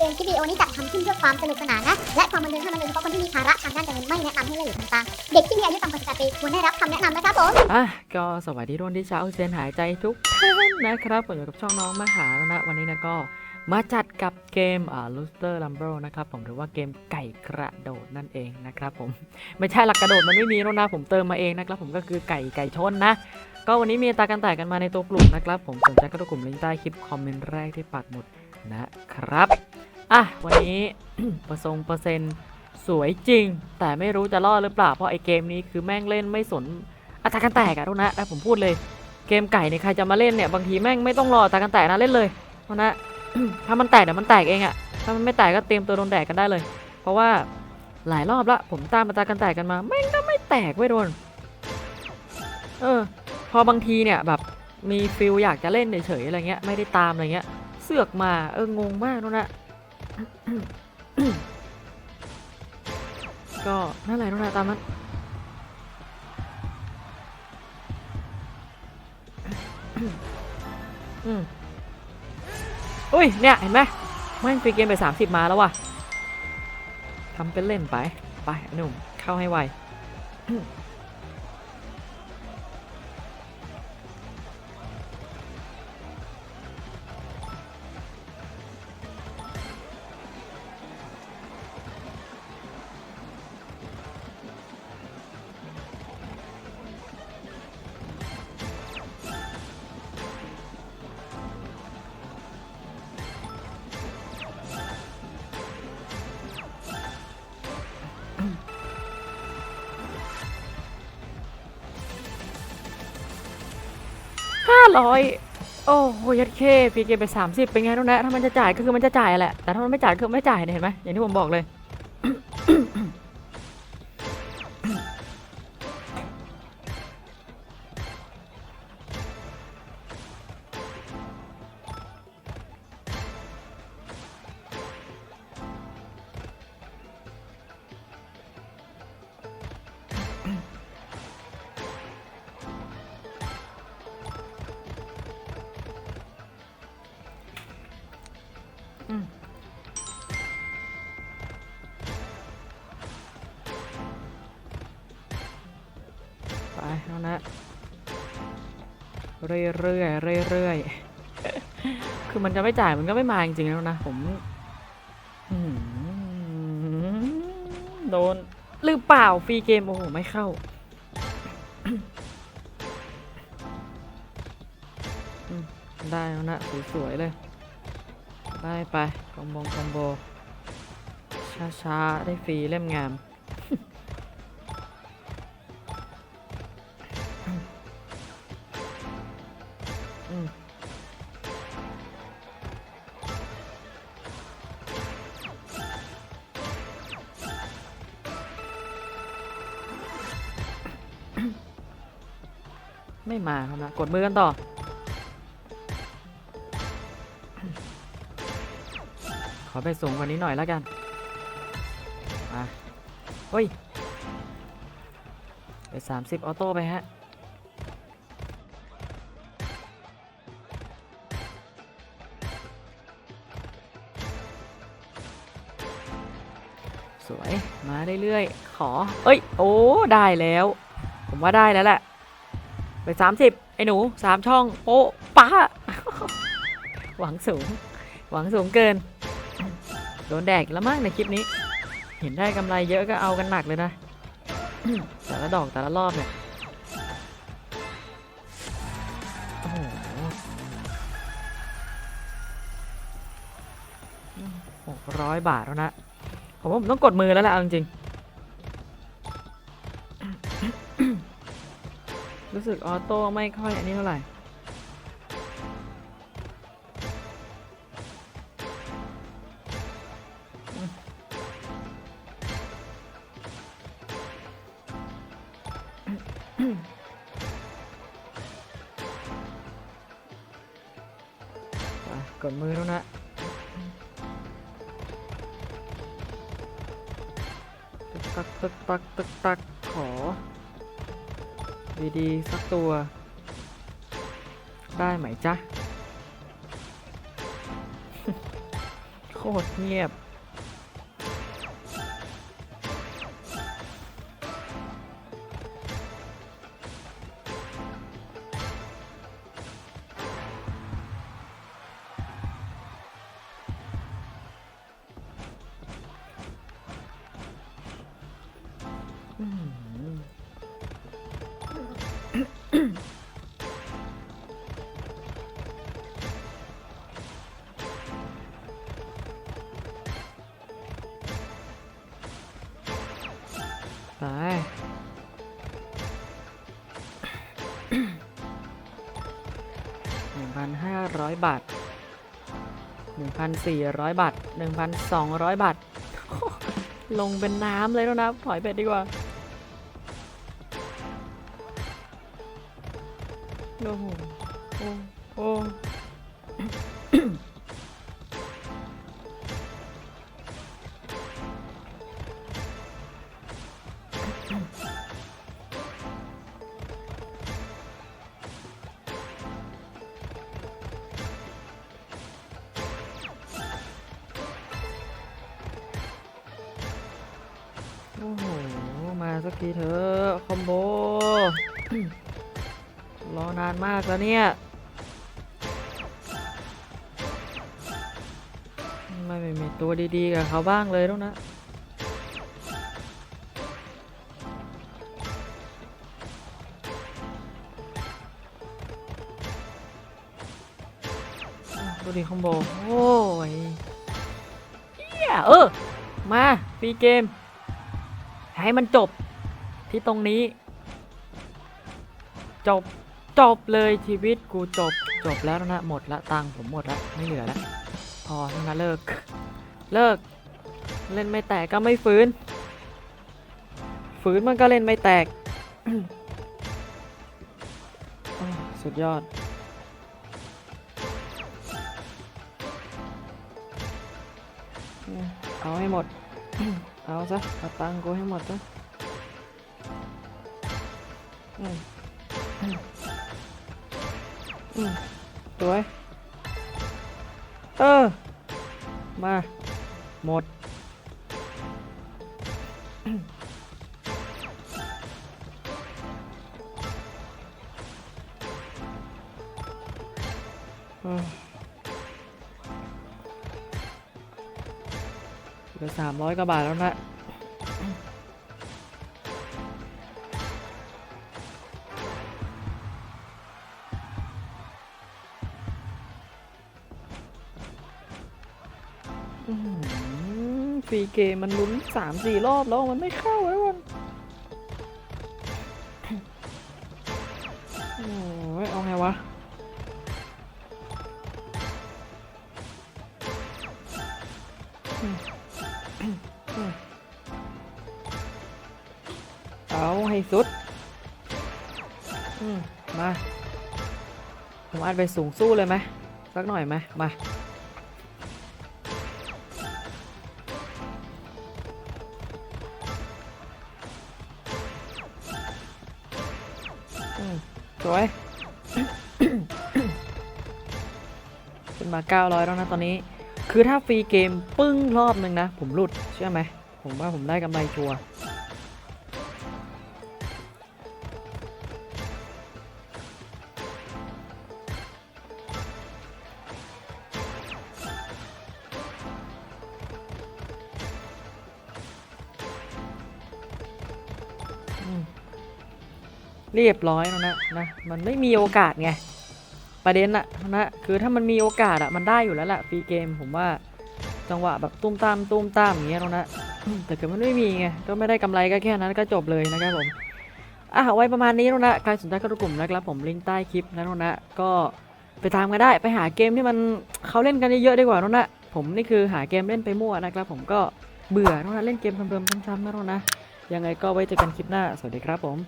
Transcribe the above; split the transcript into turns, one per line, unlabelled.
เกมคลิปวิดีโอนี้จัดทำขึ้นเพื่อความสนุกสนานนะ และความบันเทิงเท่านั้นโดยเฉพาะคนที่มีภาระทางด้านการเงินไม่แนะนำให้เล่นหรือทำตามเด็กที่มีอายุต่ำกว่า18ปีควรได้รับคำแนะนำนะครับผม
อะก็สวัสดีทุกคนที่เช้าเซนหายใจทุกท่านนะครับผมอยู่กับช่องน้องมหาแล้วนะวันนี้นะก็มาจัดกับเกมอ่า Looster Rumble นะครับผมหรือว่าเกมไก่กระโดดนั่นเองนะครับผมไม่ใช่หลักกระโดดมันไม่มีแล้วนะผมเติมมาเองนะครับผมก็คือไก่ไก่ชนนะก็วันนี้มีตาการแตกกันมาในตัวกลุ่มนะครับ ผมสนใจก็ตัวกลุ่มลิงก์ใต้คลิปคอมเมนต์แรกที่ปักหมุดนะครับ อะ วันนี้ประสงเปอร์เซ็นต์สวยจริง แต่ไม่รู้จะรอดหรือเปล่า เพราะไอเกมนี้คือแม่งเล่นไม่สนอัตราการแตกอะทุกนะนะผมพูดเลย เกมไก่เนี่ยใครจะมาเล่นเนี่ย บางทีแม่งไม่ต้องรออัตราการแตกนะเล่นเลยเพราะนะ ถ้ามันแตกเดี๋ยวมันแตกเองอะถ้ามันไม่แตกก็เตรียมตัวโดนแดกกันได้เลย เพราะว่าหลายรอบละผมตามอัตราการแตกกันมาแม่งก็ไม่แตกเว้ยโดน เออ พอบางทีเนี่ยแบบมีฟิลอยากจะเล่นเฉยๆอะไรเงี้ยไม่ได้ตามอะไรเงี้ยเสือกมาเอองงมากทุกนะ ก็นั่นแหละทุกนะตามนั้นอืมอุ้ย เนี่ย เห็นไหมแม่งฟรีเกมไป 30 มาแล้วว่ะทำเป็นเล่นไป ไปหนุ่ม เข้าให้ไว 500โอ้โหยัดเคพีเกไป30เป็นไงต้องแนะถ้ามันจะจ่ายก็คือมันจะจ่ายแหละแต่ถ้ามันไม่จ่ายก็คือไม่จ่ายเนี่ยเห็นไหมอย่างที่ผมบอกเลย ไปแล้วนะเรื่อยเรื่อยเรื่อยเรื่อยๆคือมันจะไม่จ่ายมันก็ไม่มาจริงๆแล้วนะผมอื้อหือโดนหรือเปล่าฟรีเกมโอ้โหไม่เข้าอืมได้แล้วนะสวยๆเลย ได้ไปคอมโบคอมโบช้าๆ ได้ฟรีเล่มงาม ไม่มาครับนะ กดมือกันต่อ ขอไปสูงกว่านี้หน่อยแล้วกันมาเฮ้ย ไป 30 ออโต้ไปฮะสวยมาเรื่อยๆ ขอ เอ้ย โอ้ ได้แล้ว ผมว่าได้แล้วแหละ ไป30ไอ้หนูสามช่อง โอ้ป้า หวังสูง หวังสูงเกิน โดนแดกแล้วมากในคลิปนี้ เห็นได้กำไรเยอะก็เอากันหนักเลยนะ แต่ละดอกแต่ละรอบเนี่ยโอ้โหหกร้อยบาทแล้วนะ ผมว่าผมต้องกดมือแล้วแหละเอาจริงๆ รู้สึกออโต้ไม่ค่อยอันนี้เท่าไหร่กดมือแล้วนะตึกตักตึกตักตึกตักขอ ดีๆสักตัว ได้ไหมจ๊ะ โคตรเงียบ อื้อ 1,500 บาท 1,400 บาท 1,200 บาท ลงเป็นน้ำเลยแล้วนะถอยไปดีกว่าโอ้โหโอ้โอ้ สักทีเถอะคอมโบ รอนานมากแล้วเนี่ยไม่ไม่มีตัวดีๆกับเขาบ้างเลยแล้วนะอะดูดิคอมโบ โอ้ยเหี้ยเออ มาฟรีเกม ให้มันจบ ที่ตรงนี้ จบจบเลยชีวิตกูจบจบแล้วนะหมดละตังค์ผมหมดละไม่เหลือละพอแล้วนะเลิก เลิก เล่นไม่แตกก็ไม่ฟื้น ฟื้นมันก็เล่นไม่แตก สุดยอดเอาให้หมด เอาซะเอาตังค์กูให้หมดซะ อืมอืมอืมสวยเออมาหมดเออเหลือสามร้อยกว่าบาทแล้วนะ อฟรีเกมมันลุ้นสามสี่รอบแล้วมันไม่เข้าแล้วมันโอ้ยเอาไงวะเอาให้สุดมมาผมอัดไปสูงสู้เลยไหมสักหน่อยไหมมา วยขึ้นมา 900 แล้วนะตอนนี้ คือถ้าฟรีเกมปึ้งรอบหนึ่งนะ ผมหลุดเชื่อไหม ผมว่าผมได้กำไรชัวร์ เรียบร้อยแล้วนะนะ มันไม่มีโอกาสไง ประเด็นอะนะคือถ้ามันมีโอกาสอะมันได้อยู่แล้วแหละฟรีเกมผมว่าจังหวะแบบตุ้มตามตุ้มตามอย่างเงี้ยแล้วนะแต่เกิดมันไม่มีไงก็ไม่ได้กำไรก็แค่นั้นก็จบเลยนะครับผมอะเอาไว้ประมาณนี้แล้วนะใครสนใจก็ดูกลุ่มนะครับผมลิงก์ใต้คลิปนะแล้วนะก็ไปตามกันได้ไปหาเกมที่มันเขาเล่นกันเยอะๆดีกว่าแล้วนะผมนี่คือหาเกมเล่นไปมั่วนะครับผมก็เบื่อแล้วนะเล่นเกมเดิมๆซ้ำๆนะแล้วนะยังไงก็ไว้เจอกันคลิปหน้าสวัสดีครับผม